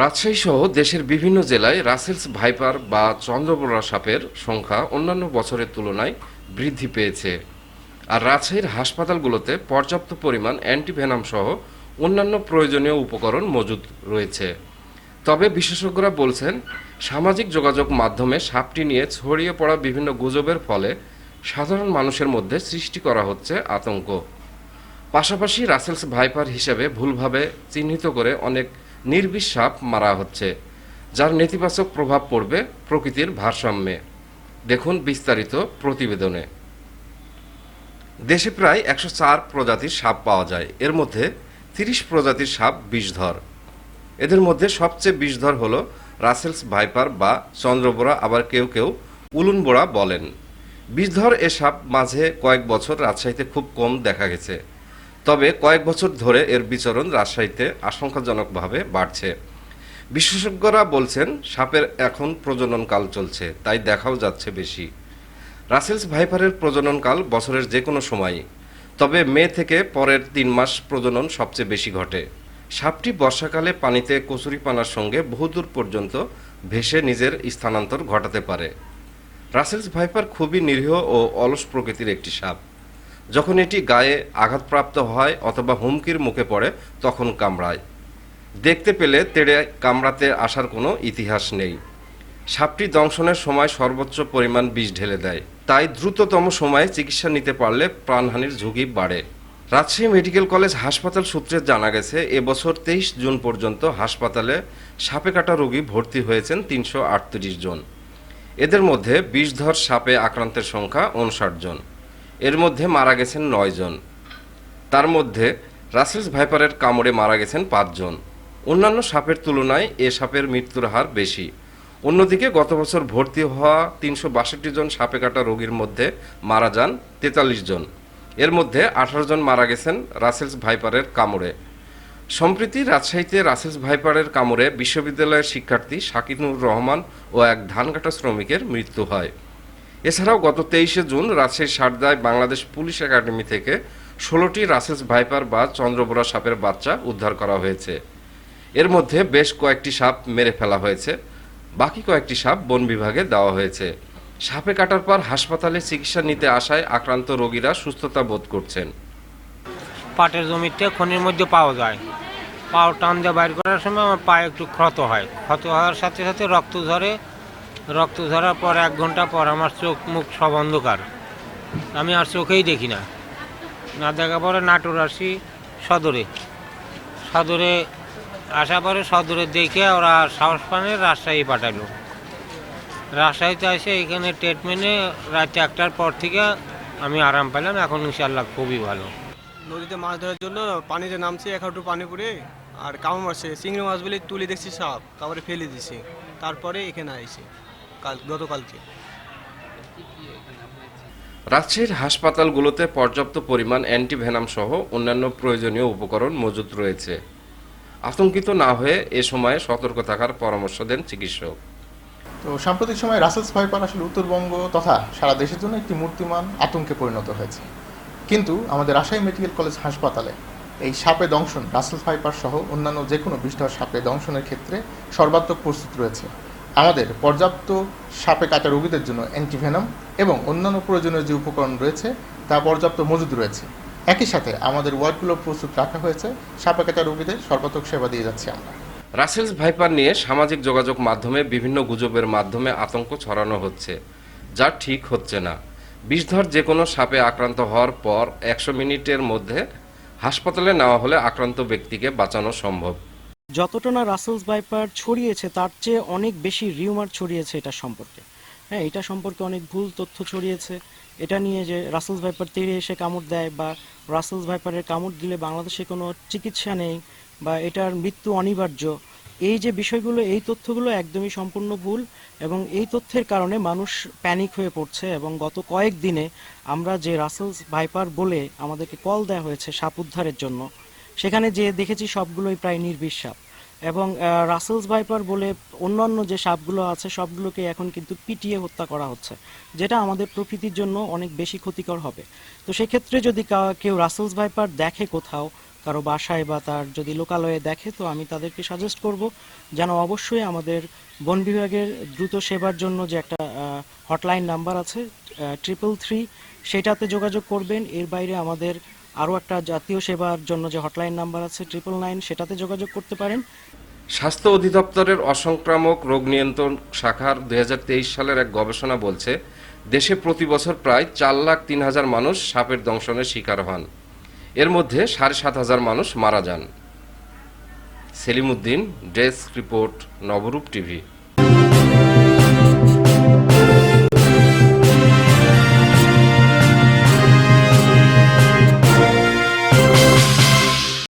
রাজশাহী সহ দেশের বিভিন্ন জেলায় রাসেলস ভাইপার বা চন্দ্রবড়া সাপের সংখ্যা অন্যান্য বছরের তুলনায় বৃদ্ধি পেয়েছে। আর রাজশাহীর হাসপাতালগুলোতে পর্যাপ্ত পরিমাণ অ্যান্টিভেনাম সহ অন্যান্য প্রয়োজনীয় উপকরণ মজুদ রয়েছে। তবে বিশেষজ্ঞরা বলছেন, সামাজিক যোগাযোগ মাধ্যমে সাপটি নিয়ে ছড়িয়ে পড়া বিভিন্ন গুজবের ফলে সাধারণ মানুষের মধ্যে সৃষ্টি করা হচ্ছে আতঙ্ক। পাশাপাশি রাসেলস ভাইপার হিসেবে ভুলভাবে চিহ্নিত করে অনেক নির্বিষ সাপ মারা হচ্ছে, যার নেতিবাচক প্রভাব পড়বে প্রকৃতির ভারসাম্যে। দেখুন বিস্তারিত প্রতিবেদনে। দেশে প্রায় একশো চার প্রজাতির সাপ পাওয়া যায়। এর মধ্যে তিরিশ প্রজাতির সাপ বিষধর। এদের মধ্যে সবচেয়ে বিষধর হল রাসেলস ভাইপার বা চন্দ্রবোড়া আবার কেউ কেউ উলুনবোড়া বলেন। বিষধর এ সাপ মাঝে কয়েক বছর রাজশাহীতে খুব কম দেখা গেছে। তবে কয়েক বছর ধরে এর বিচরণ রাজশাহীতে আশঙ্কাজনকভাবে বাড়ছে। বিশেষজ্ঞরা বলছেন, সাপের এখন প্রজননকাল চলছে, তাই দেখাও যাচ্ছে বেশি। রাসেলস ভাইপারের প্রজননকাল বছরের যে কোনো সময়ই তবে মে থেকে পরের তিন মাস প্রজনন সবচেয়ে বেশি ঘটে। সাপটি বর্ষাকালে পানিতে কচুরিপানার সঙ্গে বহুদূর পর্যন্ত ভেসে নিজের স্থানান্তর ঘটাতে পারে। রাসেলস ভাইপার খুবই নিরীহ ও অলস প্রকৃতির একটি সাপ। যখন এটি গায়ে আঘাতপ্রাপ্ত হয় অথবা হুমকির মুখে পড়ে, তখন কামড়ায়। দেখতে পেলে তেড়ে কামড়াতে আসার কোনো ইতিহাস নেই। সাপটি দংশনের সময় সর্বোচ্চ পরিমাণ বিষ ঢেলে দেয়। তাই দ্রুততম সময়ে চিকিৎসা নিতে পারলে প্রাণহানির ঝুঁকি বাড়ে। রাজশাহী মেডিকেল কলেজ হাসপাতাল সূত্রে জানা গেছে, এবছর তেইশ জুন পর্যন্ত হাসপাতালে সাপে কাটা রোগী ভর্তি হয়েছেন তিনশো আটত্রিশ জন। এদের মধ্যে বিষধর সাপে আক্রান্তের সংখ্যা উনষাট জন। এর মধ্যে মারা গেছেন নয় জন। তার মধ্যে রাসেলস ভাইপারের কামড়ে মারা গেছেন পাঁচজন অন্যান্য সাপের তুলনায় এ সাপের মৃত্যুর হার বেশি। অন্যদিকে গত বছর ভর্তি হওয়া তিনশো বাষট্টি জন সাপে কাটা রোগীর মধ্যে মারা যান তেতাল্লিশ জন। এর মধ্যে আঠারো জন মারা গেছেন রাসেলস ভাইপারের কামড়ে। সম্প্রতি রাজশাহীতে রাসেলস ভাইপারের কামড়ে বিশ্ববিদ্যালয়ের শিক্ষার্থী শাকিনুর রহমান ও এক ধান কাটা শ্রমিকের মৃত্যু হয়। এছাড়াও গত তেইশে জুন রাজশাহীর সারদায় বাংলাদেশ পুলিশ একাডেমি থেকে ষোলোটি রাসেলস ভাইপার বা চন্দ্রবোড়া সাপের বাচ্চা উদ্ধার করা হয়েছে। এর মধ্যে বেশ কয়েকটি সাপ মেরে ফেলা হয়েছে। বাকি কয়েকটি সাপ বন বিভাগে দেওয়া হয়েছে। সাপে কাটার পর হাসপাতালে চিকিৎসা নিতে আসায় আক্রান্ত রোগীরা সুস্থতা বোধ করছেন। পাটের জমিতে খনির মধ্যে পাওয়া যায়। পাও টান দিয়ে বাইর করার সময় আমার পায়ে একটু ক্ষত হয়। ক্ষত হওয়ার সাথে সাথে রক্ত ঝরে রক্ত ঝরার পর এক ঘণ্টা পর আমার চোখ মুখ সব অন্ধকার। আমি আর চোখেই দেখি না। না দেখা পরে নাটোর আসি সদরে। সদরে আসা পরে সদরে দেখে ওরা সাহস পানে রাজশাহী পাঠালো। রাজশাহীতে এসে এখানে ট্রিটমেন্টে রাত একটার পর থেকে আমি আরাম পেলাম। এখন ইনশাল্লাহ খুবই ভালো। নদীতে মাছ ধরার জন্য পানিতে নামছি, এক হাঁটু পানি পড়ে, আর কামড় মারছে। চিংড়ি মাছ বলে তুলে দেখছি সাপ তারপরে ফেলে দিছি। তারপরে এখানে আইছি। কাল গতকালকে। রাজশাহীর হাসপাতালগুলোতে পর্যাপ্ত পরিমাণ অ্যান্টিভেনাম সহ অন্যান্য প্রয়োজনীয় উপকরণ মজুত রয়েছে। আতঙ্কিত না হয়ে এ সময়ে সতর্ক থাকার পরামর্শ দেন চিকিৎসক। তো সাম্প্রতিক সময়ে রাসেলস ভাইপার আসলে উত্তরবঙ্গ তথা সারা দেশের জন্য একটি মূর্তিমান আতঙ্কে পরিণত হয়েছে। কিন্তু আমাদের রাজশাহী মেডিকেল কলেজ হাসপাতালে এই সাপে দংশন রাসেলস ভাইপার সহ অন্যান্য যে কোনো বিষধর সাপে দংশনের ক্ষেত্রে সর্বাত্মক প্রস্তুত রয়েছে। আমাদের পর্যাপ্ত সাপে কাটা রোগীদের জন্য অ্যান্টিভেনাম এবং অন্যান্য প্রয়োজনীয় যে উপকরণ রয়েছে, তা পর্যাপ্ত মজুদ রয়েছে। একই সাথে আমাদের ওয়ার্ডগুলো প্রস্তুত রাখা হয়েছে। সাপে কাটা রোগীদের সর্বাত্মক সেবা দিয়ে যাচ্ছি আমরা। রাসেলস ভাইপার নিয়ে সামাজিক যোগাযোগ মাধ্যমে বিভিন্ন গুজবের মাধ্যমে আতঙ্ক ছড়ানো হচ্ছে, যা ঠিক হচ্ছে না। বিষধর যে কোনো সাপে আক্রান্ত হওয়ার পর একশো মিনিটের মধ্যে হাসপাতালে নেওয়া হলে আক্রান্ত ব্যক্তিকে বাঁচানো সম্ভব। যতটা না রাসেলস ভাইপার ছড়িয়েছে, তার চেয়ে অনেক বেশি রিউমার ছড়িয়েছে এটা সম্পর্কে। হ্যাঁ এটা সম্পর্কে অনেক ভুল তথ্য ছড়িয়েছে। এটা নিয়ে যে রাসেলস ভাইপার তেড়ে এসে কামড় দেয় বা রাসেলস ভাইপারের কামড় দিলে বাংলাদেশে কোনো চিকিৎসা নেই বা এটার মৃত্যু অনিবার্য, এই যে বিষয়গুলো, এই তথ্যগুলো একদমই সম্পূর্ণ ভুল এবং এই তথ্যের কারণে মানুষ প্যানিক হয়ে পড়ছে এবং গত কয়েক দিনে আমরা যে রাসেলস ভাইপার বলে আমাদেরকে কল দেওয়া হয়েছে সাপ উদ্ধারের জন্য সেখানে যে দেখেছি সবগুলোই প্রায় নির্বিষ সাপ এবং রাসেলস ভাইপার বলে অন্যান্য যে সাপগুলো আছে, সবগুলোকে এখন কিন্তু পিটিয়ে হত্যা করা হচ্ছে, যেটা আমাদের প্রকৃতির জন্য অনেক বেশি ক্ষতিকর হবে। তো সেক্ষেত্রে যদি কেউ রাসেলস ভাইপার দেখে কোথাও, কারও বাসায় বা তার যদি লোকালয়ে দেখে, তো আমি তাদেরকে সাজেস্ট করব যেন অবশ্যই আমাদের বন বিভাগের দ্রুত সেবার জন্য যে একটা হটলাইন নাম্বার আছে ট্রিপল থ্রি সেটাতে যোগাযোগ করবেন। এর বাইরে আমাদের আরও একটা জাতীয় সেবার জন্য যে হটলাইন নাম্বার আছে ট্রিপল নাইন সেটাতে যোগাযোগ করতে পারেন। স্বাস্থ্য অধিদপ্তরের অসংক্রামক রোগ নিয়ন্ত্রণ শাখার দু হাজার তেইশ সালের এক গবেষণা বলছে, দেশে প্রতি বছর প্রায় চার লাখ তিন হাজার মানুষ সাপের দংশনের শিকার হন। এর মধ্যে সাড়ে সাত হাজার মানুষ মারা যান। Selimuddin desk report, Nabarup TV.